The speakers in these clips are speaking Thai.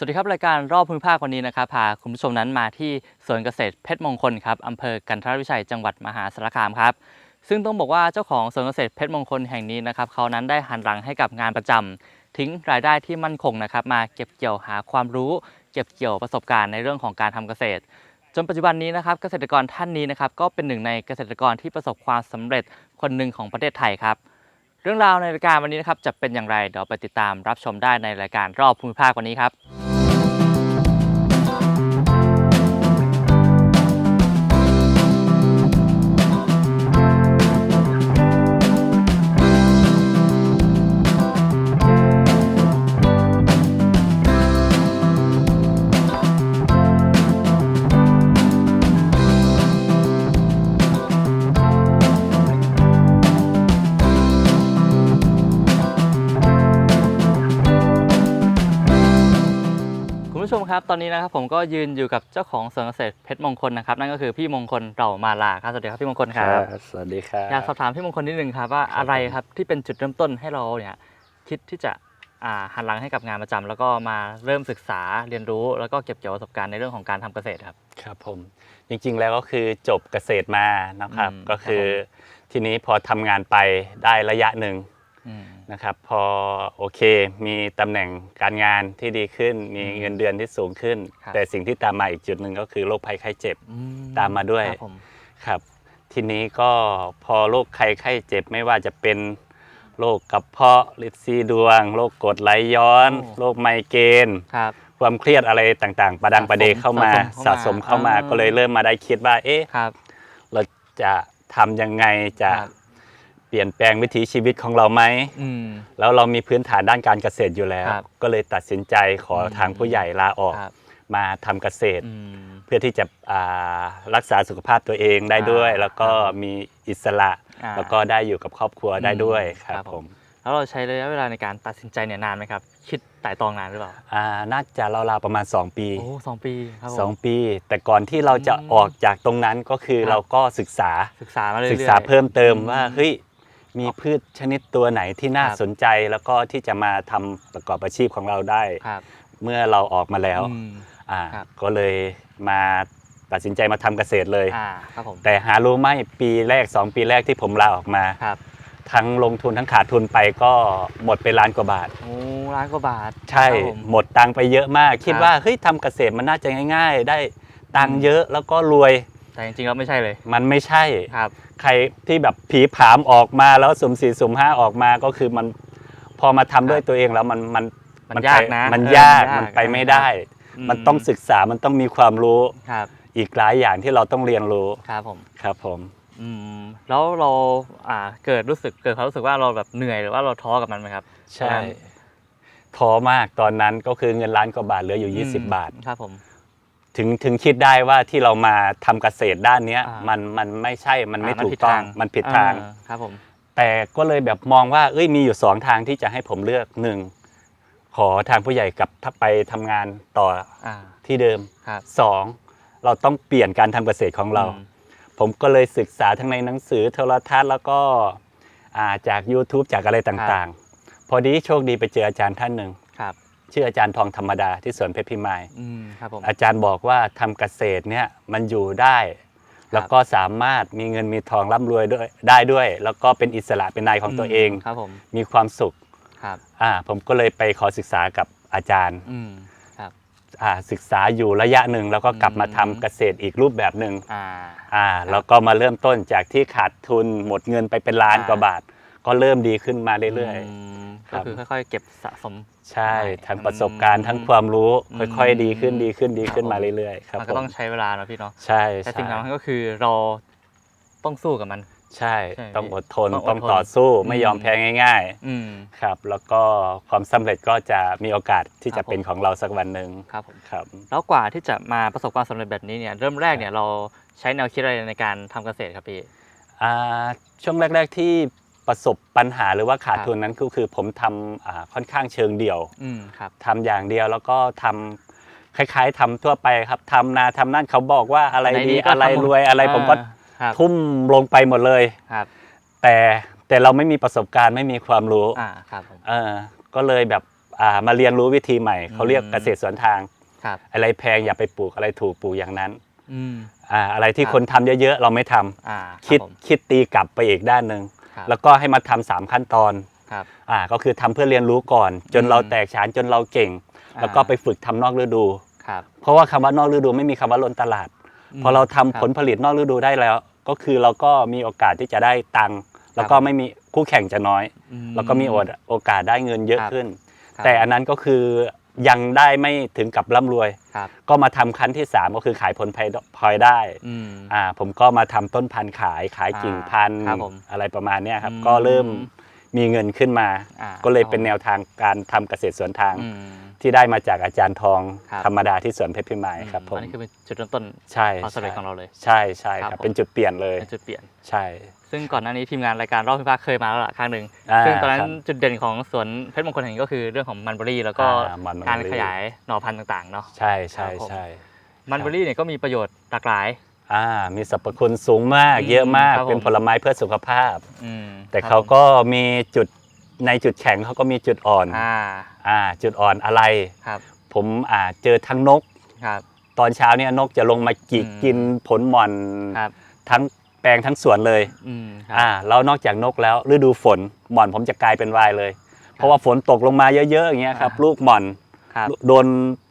สวัสดีครับ รายการรอบภูมิภาควันนี้นะครับพาคุณผู้ชมนั้นมาที่สวนเกษตรเพชรมงคลครับอำเภอกันทรวิชัยจังหวัดมหาสารคามครับ ซึ่งต้องบอกว่าเจ้าของสวนเกษตรเพชรมงคลแห่งนี้นะครับเขานั้นได้หันหลังให้กับงานประจำทิ้งรายได้ที่มั่นคงนะครับมาเก็บเกี่ยวหาความรู้ เก็บเกี่ยวประสบการณ์ในเรื่องของการทำเกษตร จนปัจจุบันนี้นะครับเกษตรกรท่านนี้นะครับก็เป็นหนึ่งในเกษตรกรที่ประสบความสำเร็จคนหนึ่งของประเทศไทยครับเรื่องราวในรายการวันนี้นะครับจะเป็นอย่างไรเดี๋ยวไปติดตามรับชมได้ในรายการรอบภูมิภาควันนี้ครับ คุณผู้ชมครับตอนนี้นะครับผมก็ยืนอยู่กับเจ้าของสวนเกษตรเพชรมงคลนะครับนั่นก็คือพี่มงคลเรามาลาครับสวัสดีครับพี่มงคลครับสวัสดีครับอยากสอบถามพี่มงคลนิดนึงครับว่าอะไรครับที่เป็นจุดเริ่มต้นให้เราเนี่ยคิดที่จะอ่าหันหลังให้กับงานประจำแล้วก็มาเริ่มศึกษาเรียนรู้ แล้วก็เก็บเกี่ยวประสบการณ์ในเรื่องของการทำเกษตรครับครับผมจริงๆแล้วก็คือจบเกษตรมานะครับอืมก็คือครับทีนี้พอทำงานไปได้ระยะหนึ่งอืม นะครับพอโอเคมีตำแหน่งการงานที่ดีขึ้น มีอืมเงินเดือนที่สูงขึ้น ครับแต่สิ่งที่ตามมาอีกจุดหนึ่งก็คือโรคภัยไข้เจ็บอืตามมาด้วยครับผมครับทีนี้ก็พอโรคไข้ไข้เจ็บไม่ว่าจะเป็นโรคกระเพาะลิดซีดวงโรคกรดไหลย้อนโรคไมเกรนครับ ความเครียดอะไรต่างๆ ประดังประเดเข้ามาสะสะสสมมเข้าเข้ามามาอ่าก็เลยเริ่มมาได้คิดว่าเอ๊ะ ครับ เราจะทำยังไงจะครับ เปลี่ยนแปลงวิถีชีวิตของเราไหม อืม แล้วเรามีพื้นฐานด้านการเกษตรอยู่แล้ว ครับก็เลยตัดสินใจขออมทางผู้ใหญ่ลาออก ครับ มาทำเกษตร อืม เพื่อที่จะอ่ารักษาสุขภาพตัวเองได้ด้วย อ่าแล้วก็ครับมีอิสระ อ่าแล้วก็ได้อยู่กับครอบครัวได้ด้วยอืมครับครับผผม มแล้วเราใช้ระยะเวลาในการตัดสินใจเนี่ยนานไหมครับ คิดไต่ตรองนานหรือเปล่า อ่าน่าจะราวๆประมาณ 2 ปี โอ้สองปีครับผมสองปี แต่ก่อนที่เราจะอืมออกจากตรงนั้นก็คือครับ เราก็ศึกษาศึกษามาเรื่อยๆ ศึกษาเพิ่มเติมอืมว่าเฮ้ย มีพืชชนิดตัวไหนที่น่าครับ สนใจแล้วก็ที่จะมาทำประกอบอาชีพของเราได้ ครับ เมื่อเราออกมาแล้วอืม อ่าครับ ก็เลยมาตัดสินใจมาทำเกษตรเลย อ่าครับผมแต่หารู้ไหมปีแรก 2 ปีแรกที่ผมลาออกมา ครับทั้งลงทุนทั้งขาดทุนไปก็หมดไปล้านกว่าบาท โอ้ล้านกว่าบาทใช่ครับผม หมดตังค์ไปเยอะมาก คิดครับว่าเฮ้ยทำเกษตรมันน่าจะง่าย ๆ ได้ตังอืค์ม เยอะแล้วก็รวย แต่จริงๆแล้วไม่ใช่เลยมันไม่ใช่ ครับ ใครที่แบบผีผามออกมาแล้วสุ่มสี่สุ่มห้าออกมาก็คือมันพอมาทำด้วยตัวเองแล้วมันมันมันไปยากนะมันเออยากมันยากมันไปไม่ได้ อืมันต้องศึกษามันต้องมีความรู้ครับอีกหลายอย่างที่เราต้องเรียนรู้ครับผม ครับผม อืมแล้วเราอ่าเกิดรู้สึกเกิดความรู้สึกว่าเราแบบเหนื่อยหรือว่าเราท้อกับมันไหมครับ ใช่ตอนนั้นท้อมากตอนนั้นก็คือเงินล้านกว่าบาทเหลืออยู่ 20มบาท ครับผม ถึงถึงคิดได้ว่าที่เรามาทำเกษตรด้านเนี้ยอ่ามัมันมันไม่ใช่มันไม่อ่าถูกต้องมันผิดทางอ่ครับผม แต่ก็เลยแบบมองว่าเอ้ยมีอยู่สองทางที่จะให้ผมเลือกหนึ่งขอทางผู้ใหญ่กลับไปทำงานต่ออ่า ที่เดิมครับสองเราต้องเปลี่ยนการทำเกษตรของเรา อืมผมก็เลยศึกษาทั้งในหนังสือโทรทัศน์แล้วก็อ่าจาก YouTube จากอะไรต่างๆ พอดีโชคดีไปเจออาจารย์ท่านหนึ่งครับ ชื่ออาจารย์ทองธรรมดาที่สวนเพชรพิมายอืมครับผมอาจารย์บอกว่าทำเกษตรเนี่ยมันอยู่ได้ แล้วก็สามารถมีเงินมีทองร่ำรวยด้วยได้ด้วย แล้วก็เป็นอิสระเป็นนายของตัวเองครับผมมีความสุขครับอ่าผมก็เลยไปขอศึกษากับอาจารย์อืมครับอ่าศึกษาอยู่ระยะหนึ่งแล้วก็กลับมาอืทำมเกษตรอีกรูปแบบหนึ่งอ่าอ่าแล้วก็มาเริ่มต้นจากที่ขาดทุนหมดเงินไปเป็นล้านอ่ากว่าบาท ก็เริ่มดีขึ้นมาเรื่อย มครัก็บ คือค่อยๆ เก็บสะสม ๆ ใช่ได้ทั้งประสบการณ์ทั้งความรู้อืมค่อยๆ ดีขึ้นดีขึ้นดีขึ้นครับมาผมเรื่อยๆครับมันก็ผมต้องใช้เวลาเนอะพี่เนาะใช่แต่ใช่สิ่งสำคัญก็คือเราต้องสู้กับมัน ใช่ ใช่ต้องอดทนต้องอดทนต้องต่อสู้ไม่ยอมอืม แพ้ง่าย อืม ๆ ครับ แล้วก็ความสำเร็จก็จะมีโอกาสที่ครัจะบผม เป็นของเราสักวันหนึ่งครับผมครับ แล้วกว่าที่จะมาประสบความสำเร็จแบบนี้เนี่ยเริ่มแรกเนี่ยเราใช้แนวคิดอะไรในการทำเกษตรครับพี่ อ่าช่วงแรก ๆ ที่ ประสบปัญหาหรือว่าขาดครับทุนนั้นก็คือผมทำอ่าค่อนข้างเชิงเดี่ยวอืมครับทำอย่างเดียวแล้วก็ทำคล้าย ๆทำทั่วไปครับทำนาทำนั่นเขาบอกว่าอะไรไหนดีดีก็อะไรทำหมดรวยอะไรอ่าผมก็ครับทุ่มลงไปหมดเลยครับแต่แต่เราไม่มีประสบการณ์ไม่มีความรู้อ่าครับผมเออก็เลยแบบอ่ามาเรียนรู้วิธีใหม่ เขาเรียกอืมเกษตรสวนทางครับอะไรแพงอย่าไปปลูกอะไรถูกปลูกอย่างนั้นอืมอ่าอะไรที่ครับคนทำเยอะๆ เราไม่ทำอ่าคิดรับผมคิดตีกลับไปอีกด้านหนึ่ง ครับแล้วก็ให้มาทำสามขั้นตอนครับอ่าก็คือทำเพื่อเรียนรู้ก่อน จนอืมเราแตกฉานจนเราเก่งอ่าแล้วก็ไปฝึกทำนอกฤดู ครับเพราะว่าคำว่านอกฤดูไม่มีคำว่าล้นตลาดมพอเราทำครับผลผลิตนอกฤดูได้แล้ว ก็คือเราก็มีโอกาสที่จะได้ตังค์แล้วก็ไม่มีคู่แข่งจะน้อย อื แล้วก็มีโอกาสได้เงินเยอะครับขึ้น ครับ แต่อันนั้นก็คือ ยังได้ไม่ถึงกับร่ำรวย ครับ ก็มาทำขั้นที่ 3 ก็คือขายผลพลอยได้อืม อ่าผมก็มาทำต้นพันธุ์ขายขายกิ่งพันธุ์ครับผมอะไรประมาณเนี้ยครับ อืมก็เริ่มมีเงินขึ้นมา อ่าก็เลยเป็นครับผม แนวทางการทำเกษตรสวนทาง อืม ที่ได้มาจากอาจารย์ทองครับ ธรรมดาที่สวนเพชรพิมายครับผมอันนี้คือเป็นจุดเริ่มต้นใช่ความสำเร็จใช่ของเราเลย ใช่ใช่ครับครับผม เป็นจุดเปลี่ยนเลย เป็นจุดเปลี่ยน ใช่ ซึ่งก่อนหน้านี้ทีมงานรายการรอบพิพากษ์เคยมาแล้วล่ะครั้งหนึ่งอ่าซึ่งตอนนั้นครับจุดเด่นของสวนเพชรมงคลแห่งนี้ก็คือเรื่องของมันเบอรี่แล้วก็อ่ามันเบอรี่การขยายหน่อพันธุ์ต่างๆเนาะใช่ใช่ครับผมใช่มันเบอรี่เนี่ยก็มีประโยชน์หลากหลายอ่ามีสรรพคุณสูงมากอืมเยอะมากครับผมเป็นผลไม้เพื่อสุขภาพอืมแต่ครับเขาผมก็มีจุดในจุดแข็งเขาก็มีจุดอ่อนอ่าอ่าจุดอ่อนอะไรครับผมอ่าเจอทั้งนกครับตอนเช้าเนี่ยนกจะลงมาจิกอืมกินผลหม่อนครับทั้ง แปลงทั้งสวนเลยอืมครับอ่าแล้วนอกจากนกแล้วฤดูฝนหม่อนผมจะกลายเป็นวายเลย เพราะว่าฝนตกลงมาเยอะๆอย่างเงี้ยครับอ่าลูกหม่อนครับโดน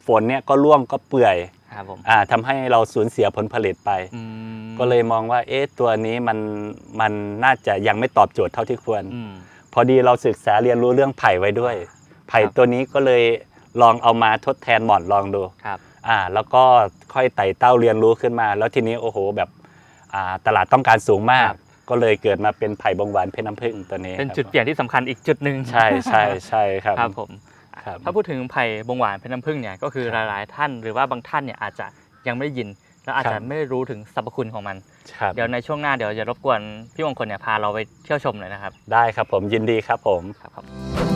ฝนเนี่ยก็ร่วงก็เปื่อยครับผมอ่าทำให้เราสูญเสียผลผลิตไป อืมก็เลยมองว่าเอ๊ะตัวนี้มันมันน่าจะยังไม่ตอบโจทย์เท่าที่ควร อืม พอดีเราศึกษาเรียนรู้เรื่องไผ่ไว้ด้วย ไผ่ครับ ตัวนี้ก็เลยลองเอามาทดแทนหม่อนลองดู ครับ อ่า แล้วก็ค่อยไต่เต้าเรียนรู้ขึ้นมา แล้วทีนี้โอ้โหแบบ อ่าตลาดต้องการสูงมากครับก็เลยเกิดมาเป็นไผ่บงหวานเพชรน้ำผึ้งตัวนี้เป็นครับจุดเปลี่ยนที่สำคัญอีกจุดหนึ่งใช่ใช่ใช่ครับครับผมครับถ้าพูดถึงไผ่บงหวานเพชรน้ำผึ้งเนี่ยก็คือครับหลายๆ ท่านหรือว่าบางท่านเนี่ยอาจจะยังไม่ได้ยินแล้วอาจครัจะบไม่รู้ถึงสรรพคุณของมันครับเดี๋ยวในช่วงหน้าเดี๋ยวจะรบกวนพี่มงคลเนี่ยพาเราไปเที่ยวชมหน่อยนะครับ ได้ครับผมยินดีครับผมครับ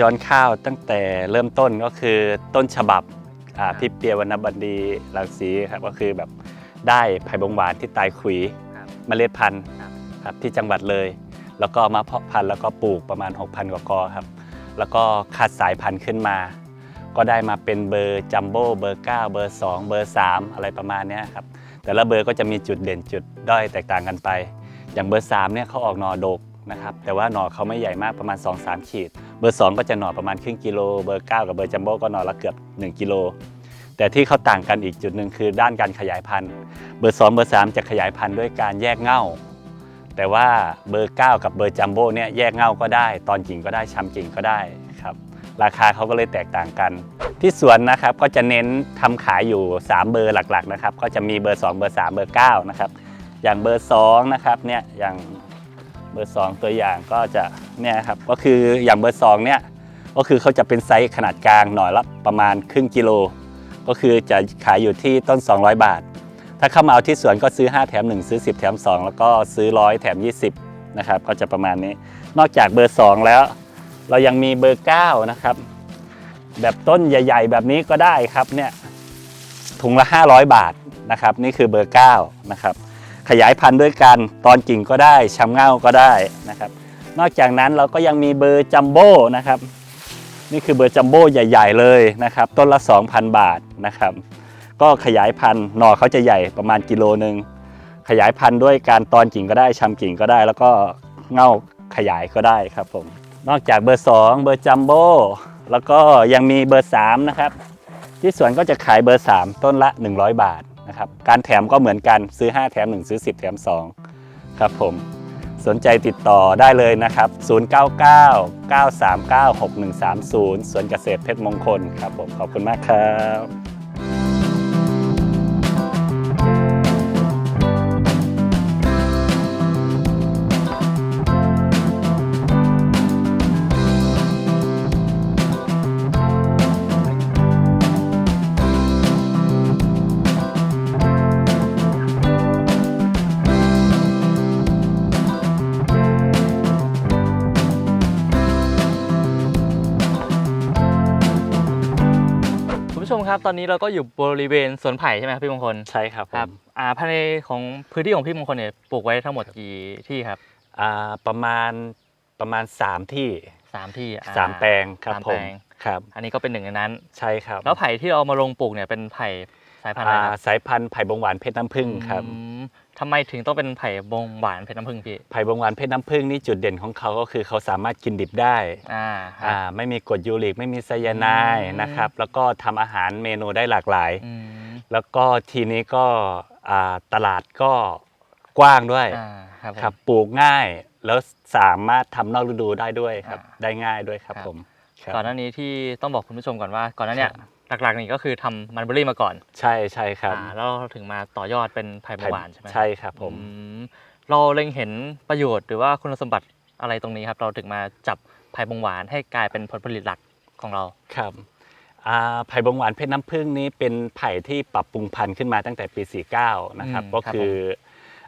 ย้อนข้าวตั้งแต่เริ่มต้นก็คือต้นฉบับอ่าครับพี่เปียวรรณบันดีรังสีครับก็คือแบบได้ไผ่บงหวานที่ตายขุยครับเมล็ดพันธุ์ครับครับที่จังหวัดเลย แล้วก็มาเพาะพันธุ์แล้วก็ปลูกประมาณ 6,000 กว่ากอครับ แล้วก็คัดสายพันธุ์ขึ้นมา ก็ได้มาเป็นเบอร์จัมโบ้เบอร์ 9 เบอร์ 2 เบอร์ 3 อะไรประมาณเนี้ยครับแต่ละเบอร์ก็จะมีจุดเด่นจุดด้อยแตกต่างกันไป อย่างเบอร์3เนี่ยเขาออกหน่อดก นะครับแต่ว่าหน่อเขาไม่ใหญ่มากประมาณ 2-3 ขีด เบอร์ 2 ก็จะหน่อประมาณครึ่งกิโล เบอร์ 9 กับเบอร์จัมโบ้ก็หน่อละเกือบ 1 กิโล แต่ที่เขาต่างกันอีกจุดหนึ่งคือด้านการขยายพันธุ์ เบอร์ 2 เบอร์ 3 จะขยายพันธุ์ด้วยการแยกเง่า แต่ว่าเบอร์ 9 กับเบอร์จัมโบ้เนี่ยแยกเง่าก็ได้ ตอนกิ่งก็ได้ชำกิ่งก็ได้ครับราคาเขาก็เลยแตกต่างกันที่สวนนะครับก็จะเน้นทำขายอยู่ 3 เบอร์หลักๆนะครับก็จะมีเบอร์ 2 เบอร์ 3 เบอร์9นะครับอย่างเบอร์2นะครับเนี่ยอย่าง เบอร์ 2 ตัวอย่างก็จะเนี่ยครับก็คืออย่างเบอร์2เนี่ยก็คือเขาจะเป็นไซส์ขนาดกลางหน่อยละประมาณครึ่งกิโล ก็คือจะขายอยู่ที่ต้น 200 บาท ถ้าเข้ามาเอาที่สวนก็ซื้อ 5 แถม 1 ซื้อ 10 แถม 2 แล้วก็ซื้อ 100 แถม 20นะครับก็จะประมาณนี้ นอกจากเบอร์ 2 แล้ว เรายังมีเบอร์ 9 นะครับ แบบต้นใหญ่ ๆ แบบนี้ก็ได้ครับเนี่ยถุงละ 500 บาทนะครับนี่คือเบอร์ 9 นะครับ ขยายพันธุ์ด้วยกัน ตอนกิ่งก็ได้ชำเง่าก็ได้นะครับ นอกจากนั้นเราก็ยังมีเบอร์จัมโบ้นะครับ นี่คือเบอร์จัมโบ้ใหญ่ ๆ เลยนะครับ ต้นละ 2,000 บาทนะครับ ก็ขยายพันธุ์หน่อเขาจะใหญ่ประมาณกิโลหนึ่งขยายพันธุ์ด้วยการตอนกิ่งก็ได้ชำกิ่งก็ได้ แล้วก็เง่าขยายก็ได้ครับผม นอกจากเบอร์ 2 เบอร์จัมโบ้แล้วก็ยังมีเบอร์3นะครับที่สวนก็จะขายเบอร์ 3 ต้นละ 100 บาท นะครับการแถมก็เหมือนกันซื้อ 5 แถม 1 ซื้อ 10 แถม 2 ครับผมสนใจติดต่อได้เลยนะครับ 099 939 6130 สวนเกษตรเพชรมงคลครับผมขอบคุณมากครับ คุณผู้ชมครับตอนนี้เราก็อยู่บริเวณสวนไผ่ใช่ไหมครับพี่มงคลใช่ครับผครับมอ่าภายในของพื้นที่ของพี่มงคลเนี่ยปลูกไว้ทั้งหมดกี่ที่ครับอ่าประมาณประมาณ 3 ที่สามที่อ่3แปลงครับสามผแปลมงครับ อันนี้ก็เป็นหนึ่งในนั้นใช่ครับ แล้วไผ่ที่เรามาลงปลูกเนี่ยเป็นไผ่สายพันธุ์อะไรอ่าครับสายพันธุ์ไผ่บงหวานเพชรน้ำผึ้งครับอืม ทำไมถึงต้องเป็นไผ่บงหวานเพชรน้ำผึ้งพี่ ไผ่บงหวานเพชรน้ำผึ้งนี่จุดเด่นของเขาก็คือเขาสามารถกินดิบได้อ่าครัอ่าบไม่มีกรดยูริกไม่มีไซยาไนด์อืม นะครับ แล้วก็ทำอาหารเมนูได้หลากหลาย อืมแล้วก็ทีนี้ก็อ่าตลาดก็กว้างด้วยอ่าครับผม ครับปลูกง่ายแล้วสามารถทำนอกฤดูได้ด้วยครับ อ่าได้ง่ายด้วยครับครับ ผมครับ ก่อนหน้านี้ที่ต้องบอกคุณผู้ชมก่อนว่า ก่อนหน้าเนี้ยครับ หลักๆนี่ก็คือทำมันเบอรี่มาก่อนใช่ใช่ครับอ่าแล้วเราถึงมาต่อยอดเป็นไผ่บงหวานใช่ไหมใช่ครับผมอืมเราเล็งเห็นประโยชน์หรือว่าคุณสมบัติอะไรตรงนี้ครับ เราถึงมาจับไผ่บงหวานให้กลายเป็นผลผลิตหลักของเรา ครับอ่าไผ่บงหวานเพชรน้ำผึ้งนี้เป็นไผ่ที่ปรับปรุงพันธุ์ขึ้นมาตั้งแต่ปี 49 นะครับอืมก็ครับคือ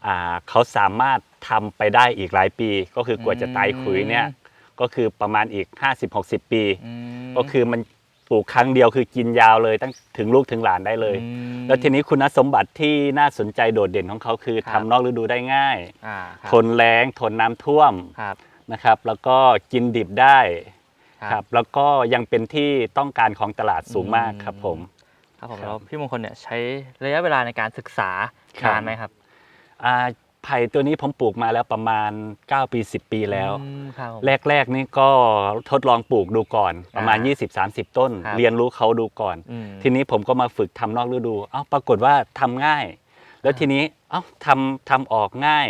อ่าเขาสามารถทำไปได้อีกหลายปี ก็คือกว่าจะตายขุยเนี่ยอืม ก็คือประมาณอีก 50-60 ปี อืม ก็คือมัน ปลูกครั้งเดียวคือกินยาวเลยตั้งถึงลูกถึงหลานได้เลย อืม แล้วทีนี้คุณสมบัติที่น่าสนใจโดดเด่นของเขาคือครัทำบ นอกฤดูได้ง่าย อ่าครับทนแรงทนน้ำท่วมครับนะครับ แล้วก็กินดิบได้ครับครับ แล้วก็ยังเป็นที่ต้องการของตลาดสูงมากอืมครับผม ครับผมครับแล้วพี่มงคลเนี่ยใช้ระยะเวลาในการศึกษาครับ นานไหมครับ อ่า ไผ่ตัวนี้ผมปลูกมาแล้วประมาณ 9 ปี 10 ปีแล้ว อืมครับผม แรกๆนี่ก็ทดลองปลูกดูก่อน ประมาณ อ่า20-30 ต้น ครับ เรียนรู้เขาดูก่อน อืม ทีนี้ผมก็มาฝึกทำนอกฤดู เอ้าปรากฏว่าทำง่าย แล้วอ่าทีนี้ เอ้าทำทำออกง่าย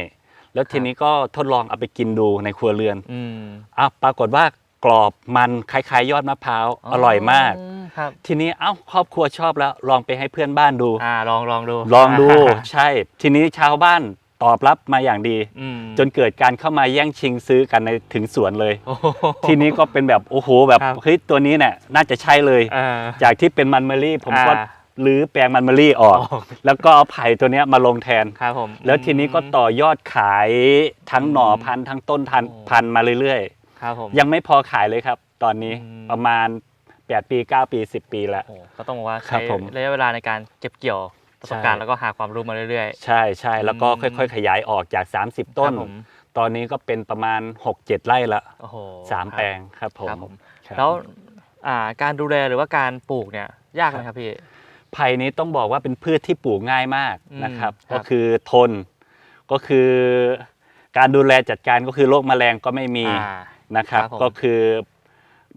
แล้วทีนี้ก็ทดลองเอาไปกินดูในครัวเรือนอืมอ้าวปรากฏว่ากรอบมันคล้ายๆ ยอดมะพร้าว อร่อยมาก ครับ ทีนี้ เอ้าครอบครัวชอบแล้ว ลองไปให้เพื่อนบ้านดู อ่าลองลองดูลองดู ใช่ ทีนี้ชาวบ้าน ตอบรับมาอย่างดี อืม จนเกิดการเข้ามาแย่งชิงซื้อกันในถึงสวนเลยโอ้โหทีนี้ก็เป็นแบบโอ้โหแบบครับ เฮ้ยตัวนี้เนี่ยน่าจะใช่เลย อ่า จากที่เป็นมันเมอรี่ผมก็อ่า รื้อแปลงมันเมอรี่ออกออกแล้วก็เอาไผ่ตัวเนี้ยมาลงแทน ครับผมแล้วทีนี้ก็ต่อยอดขายทั้งหน่อพันธุ์ทั้งต้นพันธุ์โอ้พันธุ์มาเรื่อยครับผม ๆ ยังไม่พอขายเลยครับ ตอนนี้อืม ประมาณ 8 ปี 9 ปี 10 ปีแล้ว โอ้ก็ต้องบอกว่าครัใช้บผม ระยะเวลาในการเก็บเกี่ยว ประสบการณ์ใช่แล้วก็หาความรู้มาเรื่อย ใช่ใช่แล้วก็อืม ค่อยๆ ขยายออกจาก30ๆต้น ครับผมตอนนี้ก็เป็นประมาณ 6-7 ไร่ละโอ้โหสามครับแปลงครับผมครับผมครับ แล้วอ่าการดูแลหรือว่าการปลูกเนี่ยยากไหมครับพี่ ไผ่นี้ต้องบอกว่าเป็นพืชที่ปลูกง่ายมากอืมนะครับ ครับ ก็คือทน ก็คือการดูแลจัดการก็คือโรคแมลงก็ไม่มีอ่า นะครับ ครับผม ก็คือ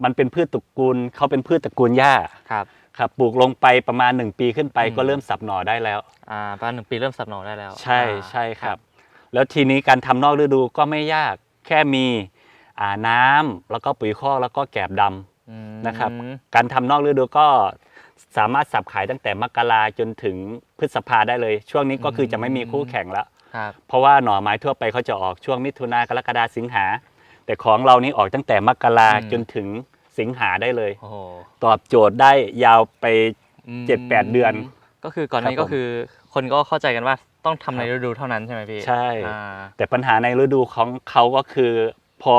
มันเป็นพืชตระกูลเขาเป็นพืชตระกูลหญ้า ครับ ครับปลูกลงไปประมาณ 1 ปีขึ้นไปอืม ก็เริ่มสับหน่อได้แล้ว อ่าประมาณหนึ่งปีเริ่มสับหน่อได้แล้วใช่อ่า ใช่ครับ แล้วทีนี้การทำนอกฤดูก็ไม่ยากแค่มีอ่าน้ำแล้วก็ปุ๋ยคอกแล้วก็แกบดำ อืม นะครับ การทำนอกฤดูก็สามารถสับขายตั้งแต่มกราจนถึงพฤษภาได้เลย ช่วงนี้ก็คือจะไม่มีคู่แข่งแล้วครับ เพราะว่าหน่อไม้ทั่วไปเขาจะออกช่วงมิถุนากรกฎาสิงหา แต่ของเรานี่ออกตั้งแต่มกราอืม จนถึง สิงหาได้เลย โอ้โหตอบโจทย์ได้ยาวไป อืมเจ็ดแปดเดือนก็คือก่อนหนานี้ครับก็คือ คนก็เข้าใจกันว่าต้องทำในครับฤดูเท่านั้นใช่ไหมพี่ใช่ อ่า แต่ปัญหาในฤดูของเขาก็คือพอ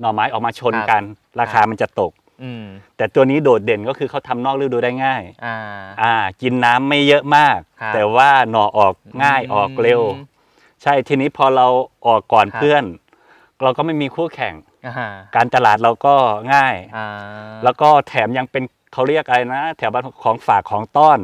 หน่อไม้ออกมาชนครับกัน ราคาครับ มันจะตก อืมแต่ตัวนี้โดดเด่นก็คือเขาทำนอกฤดูได้ง่าย อ่า อ่ากินน้ำไม่เยอะมาก ครับ แต่ว่าหน่อออกง่ายออกเร็วใช่ทีนี้พอเราออกก่อนครับ เพื่อน เราก็ไม่มีคู่แข่งอ่า การตลาดเราก็ง่ายอ่าแล้วก็แถมยังเป็นเขาเรียกอะไรนะ แถวบ้านของฝากของต้อน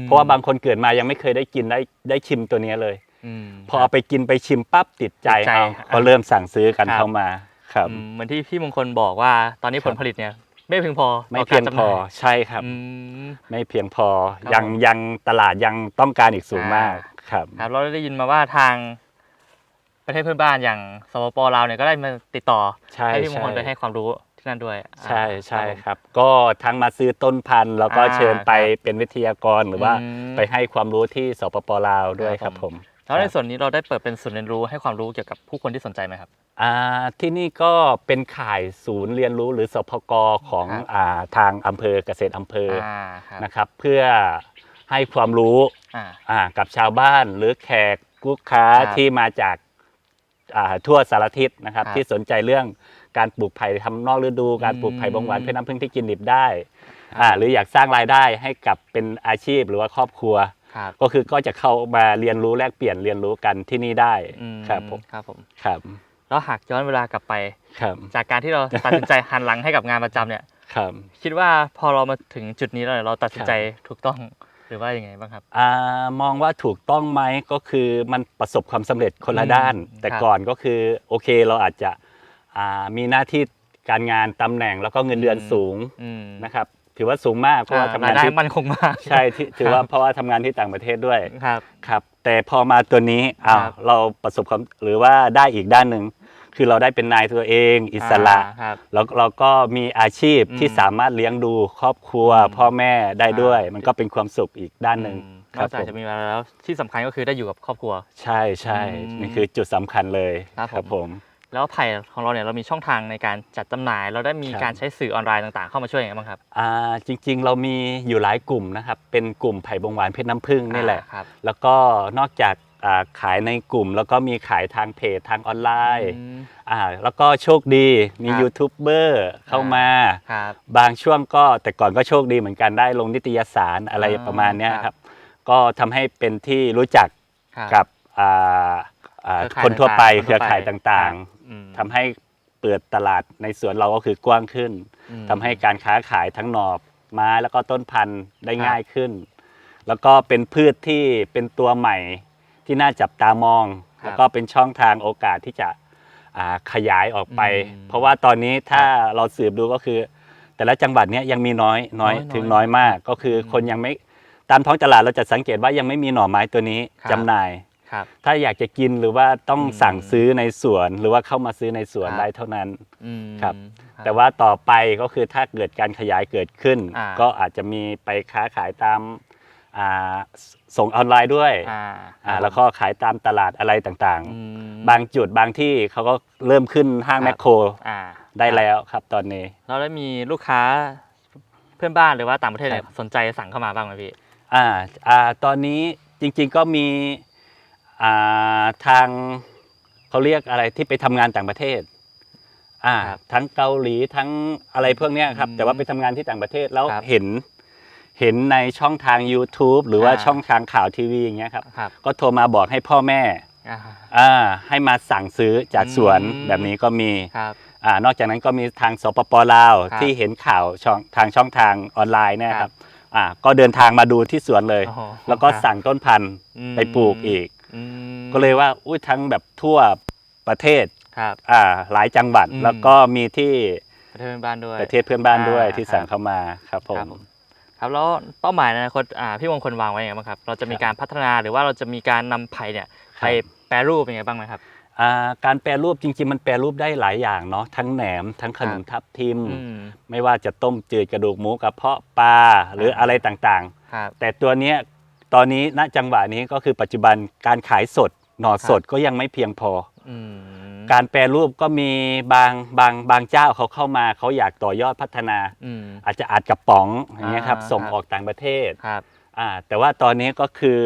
มเพราะว่าบางคนเกิดมายังไม่เคยได้กินได้ได้ชิมตัวเนี้ยเลยมพอเอาไปกินไปชิมปั๊บติดใจติดใจเอาอะก็เริ่มสั่งซื้อกันครับเข้ามาครับอืมเหมือนที่พี่มงคลบอกว่าตอนนี้ครัผบลผลิตเนี่ยไม่เพียงพอไม่ต่เพียงการพจำหอน่ายใช่ครับอืมไม่เพียงพอครับยังผมยังตลาดยังต้องการอีกสูงอ่ามมากครับครับเราได้ยินมาว่าทาง ประเทศเพื่อนบ้านอย่างสปปลาวเนี่ยก็ได้มาติดต่อใช่ให้พี่มงคลใช่ ไปให้ความรู้ที่นั่นด้วยใช่อ่าใช่ผมครับ ก็ทั้งมาซื้อต้นพันธุ์แล้วก็อ่าเชิญไปครับเป็นวิทยากรหรือว่าอืมไปให้ความรู้ที่สปปลาวด้วยครับครับผมแล้วในส่วนนี้เราได้เปิดเป็นศูนย์เรียนรู้ให้ความรู้เกี่ยวกับผู้คนที่สนใจไหมครับ อ่าที่นี่ก็เป็นข่ายศูนย์เรียนรู้หรือสพกของครับ อ่าทางอำเภอเกษตรอำเภอออ่าครับนะครับ เพื่อให้ความรู้อ่า อ่ากับชาวบ้านหรือแขกลูกค้าครับ ที่มาจากอ่า ทั่วสารทิศนะครับครับที่สนใจเรื่องการปลูกไผ่ทำนอกฤดู การปลูกไผ่บงหวานอืมเพื่อน้ำพึ่งที่กินดิบได้ครับอ่าหรืออยากสร้างรายได้ให้กับเป็นอาชีพหรือว่าครอบครัวครับก็คือก็จะเข้ามาเรียนรู้แลกเปลี่ยนเรียนรู้กันที่นี่ได้อืมครับผมครับผมครับแล้วหากย้อนเวลากลับไปครับจากการที่เราตัดสินใจหันหลังให้กับงานประจำเนี่ยครับคิดว่าพอเรามาถึงจุดนี้แล้วเนี่ยเราตัดสินใจครับถูกต้อง หรือว่ายังไงบ้างครับอ่ามองว่าถูกต้องไหมก็คือมันประสบความสำเร็จคนละอืมด้านแต่ครับก่อนก็คือโอเคเราอาจจะอ่ามีหน้าที่การงานตำแหน่งแล้วก็เงินเดือนอืม สูงอืมนะครับ ถือว่าสูงมากเพราะว่าอ่ทำงานรายได้ที่มันคงมาก ใช่ที่ถือว่าเพราะว่าทำงานที่ต่างประเทศด้วยครับ ครับ แต่พอมาตัวนี้อ้าวครับ เราประสบความหรือว่าได้อีกด้านหนึ่ง คือเราได้เป็นนายตัวเองอิสระ อ่าครับ แล้วเราก็มีอาชีพอืมที่สามารถเลี้ยงดูครอบครัว อืมพ่อแม่ได้ด้วย อ่ามั มันก็เป็นความสุขอีกด้านหนึ่งอืมคนรัอบกจากผมจะมีเวลาแล้วที่สำคัญก็คือได้อยู่กับครอบครัว ใช่ใช่อืมนี่คือจุดสำคัญเลยครับผมผมแล้วไผ่ของเราเนี่ยเรามีช่องทางในการจัดจำหน่าย เราได้มีครับการใช้สื่อออนไลน์ต่างๆ เข้ามาช่วยยังไงบ้างครับอ่าจริงๆ เรามีอยู่หลายกลุ่มนะครับ เป็นกลุ่มไผ่บงหวานเพชรน้ำผึ้งนี่แหละ อ่าครับ แล้วก็นอกจาก อ่าขายในกลุ่ม แล้วก็มีขายทางเพจทางออนไลน์อืม อ่าแล้วก็โชคดีมีครับยูทูบเบอร์เข้ามา ครับ บางช่วงก็แต่ก่อนก็โชคดีเหมือนกันได้ลงนิตยสารอะไรอ่าประมาณเนี้ยครับครับก็ทำให้เป็นที่รู้จักครับกับอ่าอ่าเครือข่ายคนทั่วไปต่างๆเครือข่ายคนทั่วไปต่างอืมๆทำให้เปิดตลาดในสวนเราก็คือกว้างขึ้น อืม ทำให้การค้าขายทั้งหนอบไม้แล้วก็ต้นพันธุ์ได้ครับง่ายขึ้น แล้วก็เป็นพืชที่เป็นตัวใหม่ ที่น่าจับตามอง ครับแล้วก็เป็นช่องทางโอกาสที่จะอ่าขยายออกไป อืมเพราะว่าตอนนี้ถ้าเราสืบดูก็คือ แต่ละจังหวัดเนี้ยยังมีน้อยน้อยน้อยถึงน้อยน้อยมาก ก็คืออมคนยังไม่ตามท้องตลาดเราจะสังเกตว่ายังไม่มีหน่อไม้ตัวนี้ครับ จำหน่าย ครับ ถ้าอยากจะกินหรือว่าต้องอืมสั่งซื้อในสวน หรือว่าเข้ามาซื้อในสวนครับ ได้เท่านั้น อืม ครับครับแต่ว่าต่อไปก็คือถ้าเกิดการขยายเกิดขึ้น อ่า ก็อาจจะมีไปค้าขายตามอ่า ส่งออนไลน์ด้วยอ่าอ่าแล้วก็ขายตามตลาดอะไรต่างอืมๆบางจุดบางที่เขาก็เริ่มขึ้นห้างครับแมคโครอ่าได้แล้วครับตอนนี้ เราได้มีลูกค้าเพื่อนบ้านหรือว่าต่างประเทศเนี่ยครับสนใจสั่งเข้ามาบ้างไหมพี่อ่าอ่าตอนนี้จริงๆก็มีอ่าทางเขาเรียกอะไรที่ไปทำงานต่างประเทศอ่าครับทั้งเกาหลีทั้งอะไรพวกเนี้ยครับอืมแต่ว่าไปทำงานที่ต่างประเทศแล้วครับเห็น เห็นในช่องทาง YouTube หรือว่าอ่า ช่องทางข่าวทีวีอย่างเงี้ยครับ ครับก็โทรมาบอกให้พ่อแม่อ่า อ่าให้มาสั่งซื้อจากสวนอืม แบบนี้ก็มีครับ อ่านอกจากนั้นก็มีทางสปปลาวครับที่เห็นข่าวช่องทางช่องทางออนไลน์เนี่ยคครัรับบ อ่าก็เดินทางมาดูที่สวนเลย โอ้โหแล้วก็ครับสั่งต้นพันธุ์อืมไปปลูกอีก อืมก็เลยว่าอุ้ยทั้งแบบทั่วประเทศครับ อ่าหลายจังหวัด อืม แล้วก็มีที่ประเทศเพื่อนบ้านด้วย ประเทศเพื่อนบ้านด้วยอ่าที่ครับสั่งเข้ามาครับผครับม ผม ครับแล้วเป้าหมายในอนาคตอ่าพี่มงคลวางไว้ยังไงบ้างครับ เราจะมีการพัฒนาหรือว่าเราจะมีการนำไผ่เนี่ยครับไปแปรรูปยังไงบ้างไหมครับ อ่าการแปรรูปจริงๆ มันแปรรูปได้หลายอย่างเนาะทั้งแหนมทั้งขนมทับทิม อืมไม่ว่าจะต้มจืดกระดูกหมูกระเพาะปลาหรืออะไรต่างครับ ๆ แต่ตัวเนี้ยตอนนี้ณจังหวะนี้ก็คือปัจจุบันการขายสดหน่อสดก็ยังไม่เพียงพอ อืม การแปรรูปก็มีบางบางบางเจ้าเขาเข้ามาเขาอยากต่อยอดพัฒนา อืม อาจจะอัดกระป๋องอย่างเงี้ยครับอ่า ส่งครับออกต่างประเทศครับ อ่าแต่ว่าตอนนี้ก็คือ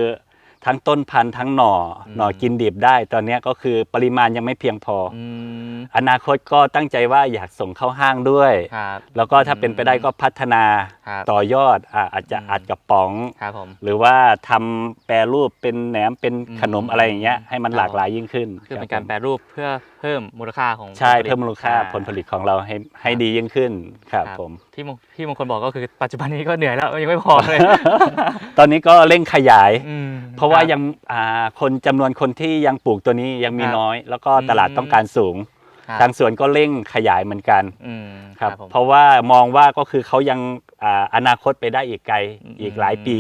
ทั้งต้นพันธุ์ทั้งหน่ออม หน่อกินดิบได้ ตอนนี้ก็คือปริมาณยังไม่เพียงพอออืมอนาคตก็ตั้งใจว่าอยากส่งเข้าห้างด้วย ครับ แล้วก็ถ้าเป็นไปได้ก็พัฒนาครับ ต่อยอดอ่าอาจจะอืมอัดกระป๋อง ครับผม หรือว่าทำแปรรูปเป็นแหนมเป็นขนมอืมอะไรอย่างเงี้ยให้มันครับ หลากหลายยิ่งขึ้นคือเป็นบการผมแปรรูปเพื่อ เพิ่มมูลค่าของใช่ผลผลิตเพิ่มมูลค่าอ่ผลผลิตของเราให้ให้ดียิ่งขึ้นครับครับผม ที่มงที่มงคลบอกก็คือปัจจุบันนี้ก็เหนื่อยแล้วยังไม่พอเลยตอนนี้ก็เร่งขยาย อืมเพราะว่าคบ ยังอ่าคนจำนวนคนที่ยังปลูกตัวนี้ยังมีครับน้อย แล้วก็อืมตลาดต้องการสูง ครับทางสวนก็เร่งขยายเหมือนกันอืมครับผม เพราะว่ามองว่าก็คือเขายังอ่าอนาคตไปได้อีกไกลอืมอีกหลายปี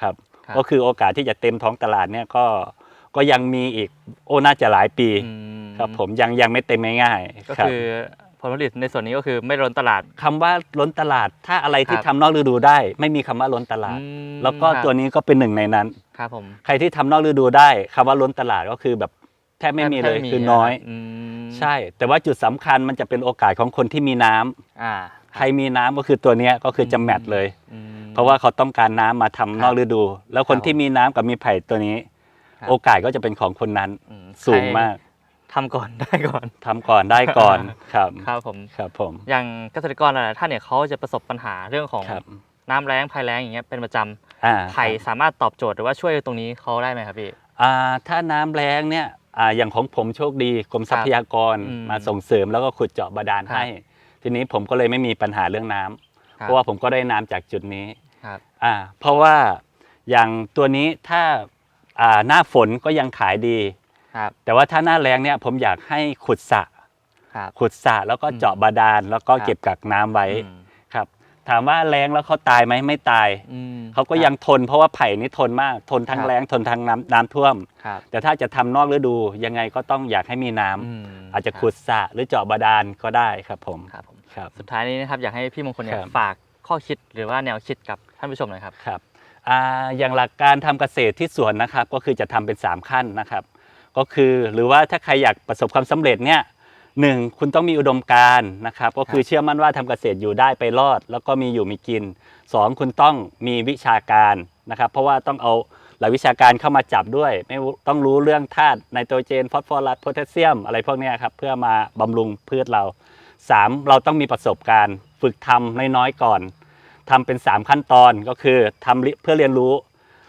ครับครับ ก็คือโอกาสที่จะเต็มท้องตลาดเนี่ยก็ ก็ยังมีอีกโอ้น่าจะหลายปีอืมครับผมยังยังไม่เต็มง่ายๆก็รับคือผลผลิตในส่วนนี้ก็คือไม่ล้นตลาดคำว่าล้นตลาด ถ้าอะไรที่ครับทำนอกฤดูได้ ไม่มีคำว่าล้นตลาดอืมแล้วก็ครับตัวนี้ก็เป็นหนึ่งในนั้นครับผมใครที่ทำนอกฤดูได้คำว่าล้นตลาดก็คือแบบแทบไม่มีเลยแทบคือน้อยอืมใช่ แต่ว่าจุดสำคัญมันจะเป็นโอกาสของคนที่มีน้ำอ่าใครมีน้ำก็คือตัวเนี้ยก็คือจะแมทเลยอืมเพราะว่าเขาต้องการน้ำมาทำครับนอกฤดู แล้วคนครับที่มีน้ำกับมีไผ่ตัวนี้ ครับ โอกาสก็จะเป็นของคนนั้นอืมสูงใครมากทำก่อน ได้ก่อน ทำก่อนได้ก่อนครับครับผม ครับผม อย่างเกษตรกรหลายๆท่านเนี่ยเขาจะประสบปัญหาเรื่องของครับน้ำแล้งภัยแล้งอย่างเงี้ยเป็นประจอ่าำไผ่สามารถตอบโจทย์หรือว่าช่วยตรงนี้เขาได้ไหมครับพี่ อ่าถ้าน้ำแรงเนี่ยอ่าอย่างของผมโชคดีกรมทรัพยากรอืมมาส่งเสริมแล้วก็ขุดเจาะบาดาลครับ ให้ ทีนี้ผมก็เลยไม่มีปัญหาเรื่องน้ำคบเพราะว่าผมก็ได้น้ำจากจุดนี้ครับ อ่าเพราะว่าอย่างตัวนี้ถ้า อ่าหน้าฝนก็ยังขายดี ครับ แต่ว่าถ้าหน้าแรงเนี่ยผมอยากให้ขุดสระครับ ขุดสระแล้วก็เจาะบาดาลแล้วก็ครับ เก็บกักน้ำไว้อืมครับ ถามว่าแรงแล้วเขาตายไหมไม่ตาย อืมเขาก็ยังทนเพราะว่าไผ่นี่ทนมากทนทั้งครับแรงทนทั้งน้ำน้ำท่วม ครับแต่ถ้าจะทำนอกฤดูยังไงก็ต้องอยากให้มีน้ำอืมอาจจะขุดสระหรือเจาะบาดาลก็ได้ครับผมครับผมครับ สุดท้ายนี้นะครับอยากให้พี่มงคลเนี่ยครับ ฝากข้อคิดหรือว่าแนวคิดกับท่านผู้ชมหน่อยครับ ครับ อ่าอย่างหลักการทำเกษตรที่สวนนะครับ ก็คือจะทำเป็น 3 ขั้นนะครับ ก็คือหรือว่าถ้าใครอยากประสบความสำเร็จเนี่ยหนึ่งคุณต้องมีอุดมการนะครับ ก็คือเชื่อมั่นว่าทำเกษตรอยู่ได้ไปรอด แล้วก็มีอยู่มีกินสองคุณต้องมีวิชาการนะครับ เพราะว่าต้องเอาหลักวิชาการเข้ามาจับด้วย ไม่ต้องรู้เรื่องธาตุไนโตรเจนฟอสฟอรัสโพแทสเซียม อะไรพวกนี้ครับเพื่อมาบำรุงพืชเรา 3. เราต้องมีประสบการณ์ ฝึกทำน้อยๆก่อน ทำเป็น 3 ขั้นตอนก็คือทำเพื่อเรียนรู้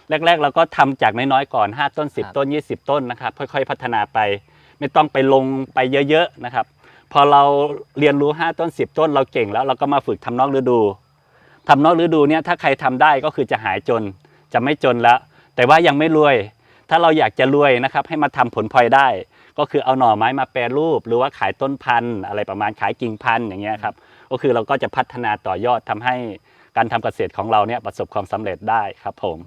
แรก ๆ เราก็ทำจากน้อยๆก่อน 5 ต้นครับ10 ต้น 20 ต้นนะครับ ค่อยๆ พัฒนาไป ไม่ต้องไปลงไปเยอะๆนะครับ พอเราเรียนรู้ 5 ต้น 10 ต้น เราเก่งแล้วเราก็มาฝึกทำนอกฤดูทำนอกฤดูเนี่ยถ้าใครทำได้ก็คือจะหายจนจะไม่จนแล้ว แต่ว่ายังไม่รวย ถ้าเราอยากจะรวยนะครับให้มาทำผลพลอยได้ ก็คือเอาหน่อไม้มาแปรรูป หรือว่าขายต้นพันธุ์ อะไรประมาณขายกิ่งพันธุ์อย่างเงี้ยครับก็คือเราก็จะพัฒนาต่อยอดทำให้ การทำเกษตรของเราเนี่ยประสบความสำเร็จได้ครับผม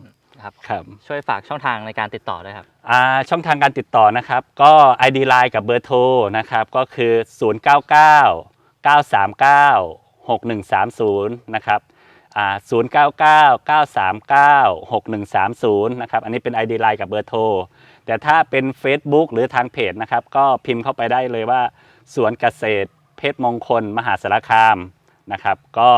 ครับครับช่วยฝากช่องทางในการติดต่อด้วยครับอ่าช่องทางการติดต่อนะครับ ก็ ID Line กับเบอร์โทรนะครับก็คือ 099 939 6130 นะครับอ่า099 939 6130 นะครับ อันนี้เป็น ID Line กับเบอร์โทร แต่ถ้าเป็น Facebook หรือทางเพจนะครับ ก็พิมพ์เข้าไปได้เลยว่า สวนเกษตรเพชรมงคล มหาสารคามนะครับ ก็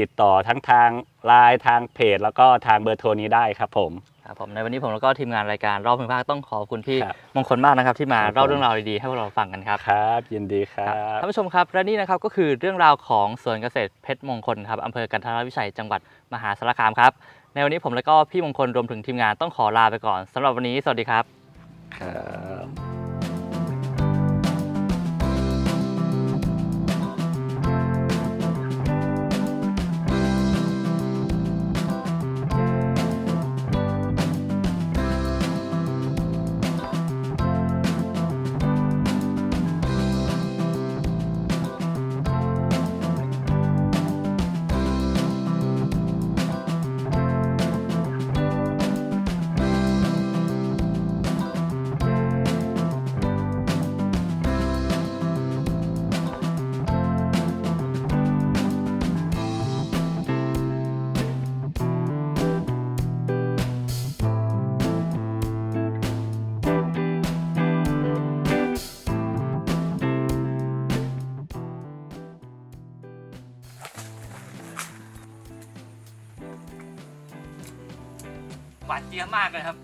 ติดต่อทั้งทางไลน์ทางเพจ แล้วก็ทางเบอร์โทรนี้ได้ครับผม ครับผมในวันนี้ผมแล้วก็ทีมงานรายการรอบภูมิภาคต้องขอบคุณพี่ครับมงคลมากนะครับ ที่มาครับเล่าผมเรื่องราวดีๆให้พวกเราฟังกันครับ ครับ ยินดีครัครับบท่านผู้ชมครับและนี่นะครับก็คือเรื่องราวของสวนเกษตรเพชรมงคลครับอำเภอกันทรวิชัยจังหวัดมหาสารคามครับ ในวันนี้ผมและก็พี่มงคลรวมถึงทีมงานต้องขอลาไปก่อนสำหรับวันนี้สวัสดีครับ ครับ มากเลยครับ